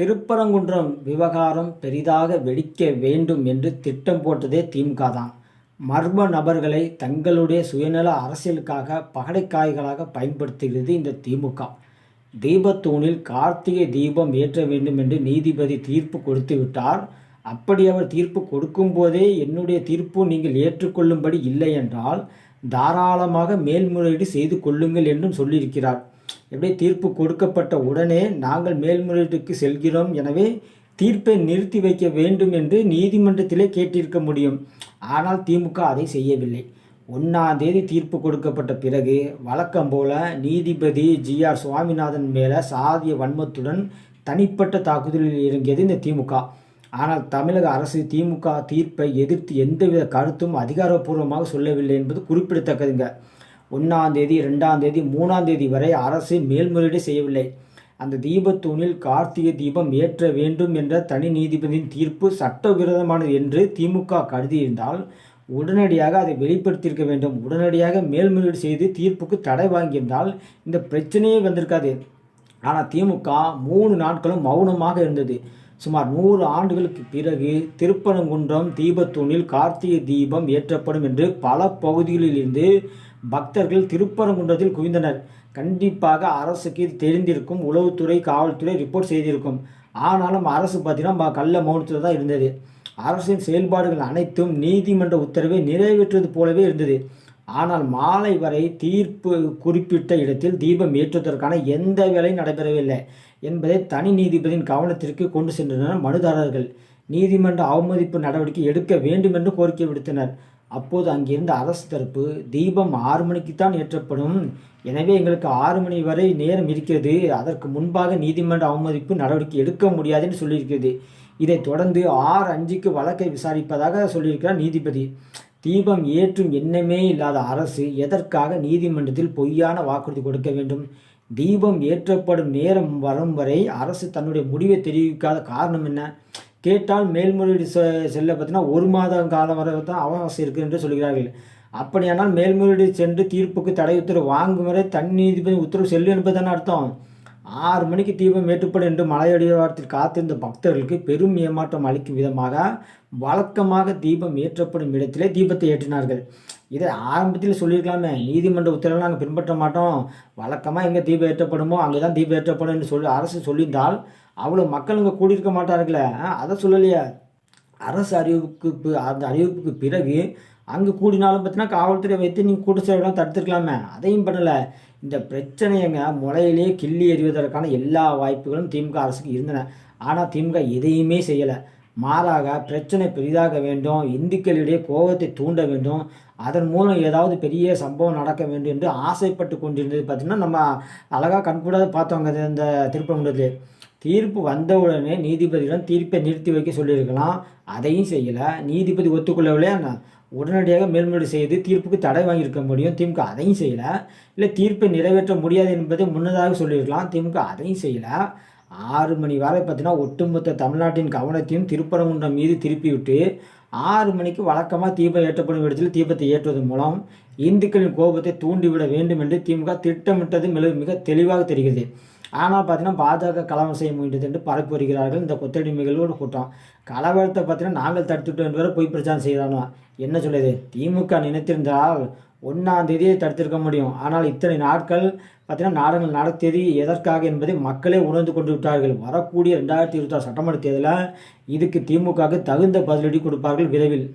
திருப்பரங்குன்றம் விவகாரம் பெரிதாக வெடிக்க வேண்டும் என்று திட்டம் போட்டதே திமுக தான். மர்ம நபர்களை தங்களுடைய சுயநல அரசியலுக்காக பகடைக்காய்களாக பயன்படுத்துகிறது இந்த திமுக. தீபத்தூணில் கார்த்திகை தீபம் ஏற்ற வேண்டும் என்று நீதிபதி தீர்ப்பு கொடுத்து விட்டார். அப்படி அவர் தீர்ப்பு கொடுக்கும்போதே என்னுடைய தீர்ப்பு நீங்கள் ஏற்றுக்கொள்ளும்படி இல்லை என்றால் தாராளமாக மேல்முறையீடு செய்து கொள்ளுங்கள் என்றும் சொல்லியிருக்கிறார். எப்படி தீர்ப்பு கொடுக்கப்பட்ட உடனே நாங்கள் மேல்முறையீட்டுக்கு செல்கிறோம்? எனவே தீர்ப்பை நிறுத்தி வைக்க வேண்டும் என்று நீதிமன்றத்திலே கேட்டிருக்க முடியும். ஆனால் திமுக அதை செய்யவில்லை. ஒன்றாம் தேதி தீர்ப்பு கொடுக்கப்பட்ட பிறகு வழக்கம் போல நீதிபதி ஜி ஆர் சுவாமிநாதன் மேலே சாதிய வன்மத்துடன் தனிப்பட்ட தாக்குதலில் இறங்கியது இந்த திமுக. ஆனால் தமிழக அரசு திமுக தீர்ப்பை எதிர்த்து எந்தவித கருத்தும் அதிகாரப்பூர்வமாக சொல்லவில்லை என்பது குறிப்பிடத்தக்கதுங்க. ஒன்றாம் தேதி ரெண்டாம் தேதி மூணாம் தேதி வரை அரசு மேல்முறையீடு செய்யவில்லை. அந்த தீபத்தூணில் கார்த்திகை தீபம் ஏற்ற வேண்டும் என்ற தனி நீதிபதியின் தீர்ப்பு சட்டவிரோதமானது என்று திமுக கருதியிருந்தால் உடனடியாக அதை வெளிப்படுத்தியிருக்க வேண்டும். உடனடியாக மேல்முறையீடு செய்து தீர்ப்புக்கு தடை வாங்கியிருந்தால் இந்த பிரச்சனையே வந்திருக்காது. ஆனால் திமுக மூணு நாட்களும் மௌனமாக இருந்தது. சுமார் நூறு ஆண்டுகளுக்கு பிறகு திருப்பரங்குன்றம் தீபத்தூணில் கார்த்திகை தீபம் ஏற்றப்படும் என்று பல பகுதிகளிலிருந்து பக்தர்கள் திருப்பரங்குன்றத்தில் குவிந்தனர். கண்டிப்பாக அரசுக்கு இது தெரிந்திருக்கும். உளவுத்துறை காவல்துறை ரிப்போர்ட் செய்திருக்கும். ஆனாலும் அரசு பார்த்தீங்கன்னா கள்ள மௌனத்தில் தான் இருந்தது. அரசின் செயல்பாடுகள் அனைத்தும் நீதிமன்ற உத்தரவை நிறைவேற்றுவது போலவே இருந்தது. ஆனால் மாலை வரை தீர்ப்பு குறிப்பிட்ட இடத்தில் தீபம் ஏற்றுவதற்கான எந்த வேலையும் நடைபெறவில்லை என்பதை தனி நீதிபதியின் கவனத்திற்கு கொண்டு சென்றனர் மனுதாரர்கள். நீதிமன்ற அவமதிப்பு நடவடிக்கை எடுக்க வேண்டும் என்று கோரிக்கை விடுத்தனர். அப்போது அங்கிருந்த அரசு தரப்பு தீபம் ஆறு மணிக்கு தான் ஏற்றப்படும். எனவே எங்களுக்கு ஆறு மணி வரை நேரம் இருக்கிறது. அதற்கு முன்பாக நீதிமன்ற அவமதிப்பு நடவடிக்கை எடுக்க முடியாதுன்னு சொல்லியிருக்கிறது. இதைத் தொடர்ந்து ஆறு அஞ்சுக்கு வழக்கை விசாரிப்பதாக சொல்லியிருக்கிறார் நீதிபதி. தீபம் ஏற்றும் எண்ணமே இல்லாத அரசு எதற்காக நீதிமன்றத்தில் பொய்யான வாக்குறுதி கொடுக்க வேண்டும்? தீபம் ஏற்றப்படும் நேரம் வரும் வரை அரசு தன்னுடைய முடிவை தெரிவிக்காத காரணம் என்ன? கேட்டால் மேல்முறையீடு செல்ல பார்த்தீங்கன்னா ஒரு மாதம் காலம் வரை தான் அவகாசம் இருக்குது என்று சொல்கிறார்கள். அப்படியானால் மேல்முறையீடு சென்று தீர்ப்புக்கு தடை உத்தரவு வாங்கும் வரை தன் நீதிபதி உத்தரவு செல்லும் என்பதுதானே அர்த்தம். ஆறு மணிக்கு தீபம் ஏற்றப்படும் என்று மலையடிவாரத்தில் காத்திருந்த பக்தர்களுக்கு பெரும் ஏமாற்றம் அளிக்கும் விதமாக வழக்கமாக தீபம் ஏற்றப்படும் இடத்திலே தீபத்தை ஏற்றினார்கள். இதை ஆரம்பத்தில் சொல்லியிருக்கலாமே. நீதிமன்ற உத்தரவை நாங்கள் பின்பற்ற மாட்டோம். வழக்கமாக எங்கே தீபம் ஏற்றப்படுமோ அங்கே தான் தீபம் ஏற்றப்படும் என்று சொல்லி அரசு சொல்லியிருந்தால் அவ்வளோ மக்கள் இங்கே கூடியிருக்க மாட்டார்களே. அதை சொல்லலையே. அரசு அறிவிப்புக்கு அந்த அறிவிப்புக்கு பிறகு அங்கே கூடினாலும் பார்த்தீங்கன்னா காவல்துறை வைத்து நீங்கள் கூட்டு சேவைலாம் தடுத்துருக்கலாமே. அதையும் பண்ணலை. இந்த பிரச்சனையங்க முளையிலேயே கிள்ளி எறிவதற்கான எல்லா வாய்ப்புகளும் திமுக அரசுக்கு இருந்தன. ஆனால் திமுக எதையுமே செய்யலை. மாறாக பிரச்சனை பெரிதாக வேண்டும். இந்துக்களிடையே கோபத்தை தூண்ட வேண்டும். அதன் மூலம் ஏதாவது பெரிய சம்பவம் நடக்க வேண்டும் என்று ஆசைப்பட்டு கொண்டிருந்தது பார்த்திங்கன்னா நம்ம அழகாக கண்கூடாத பார்த்தோங்க இந்த திருப்பங்குன்றத்தில் தீர்ப்பு வந்தவுடனே நீதிபதியிடம் தீர்ப்பை நிறுத்தி வைக்க சொல்லியிருக்கலாம். அதையும் செய்யலை. நீதிபதி ஒத்துக்கொள்ளவில்லையா உடனடியாக மேல்முறை செய்து தீர்ப்புக்கு தடை வாங்கியிருக்க முடியும். திமுக அதையும் செய்யலை. இல்லை தீர்ப்பை நிறைவேற்ற முடியாது என்பதை முன்னதாக சொல்லியிருக்கலாம். திமுக அதையும் செய்யலை. ஆறு மணி வரை பார்த்தீங்கன்னா ஒட்டுமொத்த தமிழ்நாட்டின் கவனத்தையும் திருப்பரங்குன்றம் மீது திருப்பிவிட்டு ஆறு மணிக்கு வழக்கமாக தீபம் ஏற்றப்படும் இடத்தில் தீபத்தை ஏற்றுவதன் மூலம் இந்துக்களின் கோபத்தை தூண்டிவிட வேண்டும் என்று திமுக திட்டமிட்டது மிக மிக தெளிவாக தெரிகிறது. ஆனால் பார்த்தீங்கன்னா பாஜக கலவரம் செய்ய முயன்றது என்று பரப்பி வருகிறார்கள். இந்த கொத்தடிமைகளோட கூட்டம். கலவரத்தை பார்த்தீங்கன்னா நாங்கள் தடுத்துட்டோம் என்று பொய் பிரச்சாரம் செய்தானோ என்ன சொல்லுது திமுக நினைத்திருந்தால் ஒன்றாம் தேதியை தடுத்திருக்க முடியும். ஆனால் இத்தனை நாட்கள் பார்த்தீங்கன்னா நாடகங்கள் நடத்தியது எதற்காக என்பதை மக்களே உணர்ந்து கொண்டு விட்டார்கள். வரக்கூடிய ரெண்டாயிரத்தி இருபத்தாறு சட்டமன்ற தேர்தலில் இதுக்கு திமுகவுக்கு தகுந்த பதிலடி கொடுப்பார்கள் விரைவில்.